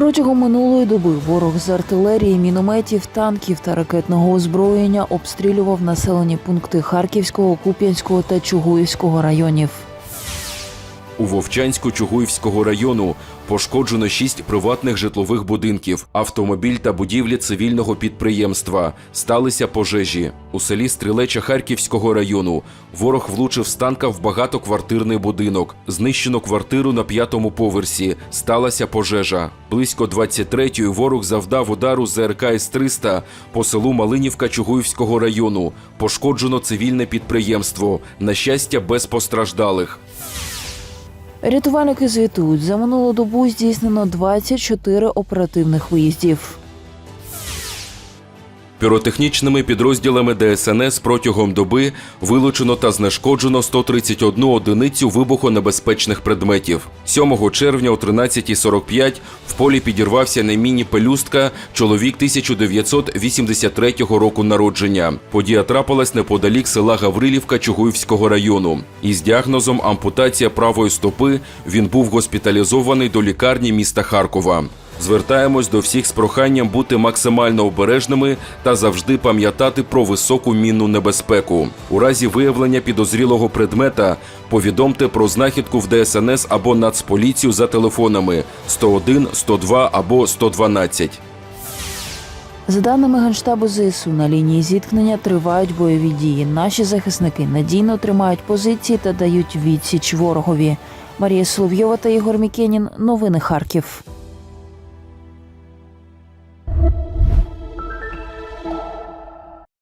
Протягом минулої доби ворог з артилерії, мінометів, танків та ракетного озброєння обстрілював населені пункти Харківського, Куп'янського та Чугуївського районів. У Вовчанську-Чугуївського району пошкоджено шість приватних житлових будинків, автомобіль та будівлі цивільного підприємства. Сталися пожежі. У селі Стрілеча Харківського району ворог влучив з танка в багатоквартирний будинок. Знищено квартиру на п'ятому поверсі. Сталася пожежа. Близько 23-ї ворог завдав удару з ЗРК С-300 по селу Малинівка Чугуївського району. Пошкоджено цивільне підприємство. На щастя, без постраждалих. Рятувальники звітують, за минулу добу здійснено 24 оперативних виїздів. Піротехнічними підрозділами ДСНС протягом доби вилучено та знешкоджено 131 одиницю вибухонебезпечних предметів. 7 червня о 13.45 в полі підірвався на міні пелюстка чоловік 1983 року народження. Подія трапилась неподалік села Гаврилівка Чугуївського району. Із діагнозом ампутація правої стопи він був госпіталізований до лікарні міста Харкова. Звертаємось до всіх з проханням бути максимально обережними та завжди пам'ятати про високу мінну небезпеку. У разі виявлення підозрілого предмета повідомте про знахідку в ДСНС або Нацполіцію за телефонами 101, 102 або 112. За даними Генштабу ЗСУ, на лінії зіткнення тривають бойові дії. Наші захисники надійно тримають позиції та дають відсіч ворогові. Марія Соловйова та Ігор Мікенін. Новини Харків.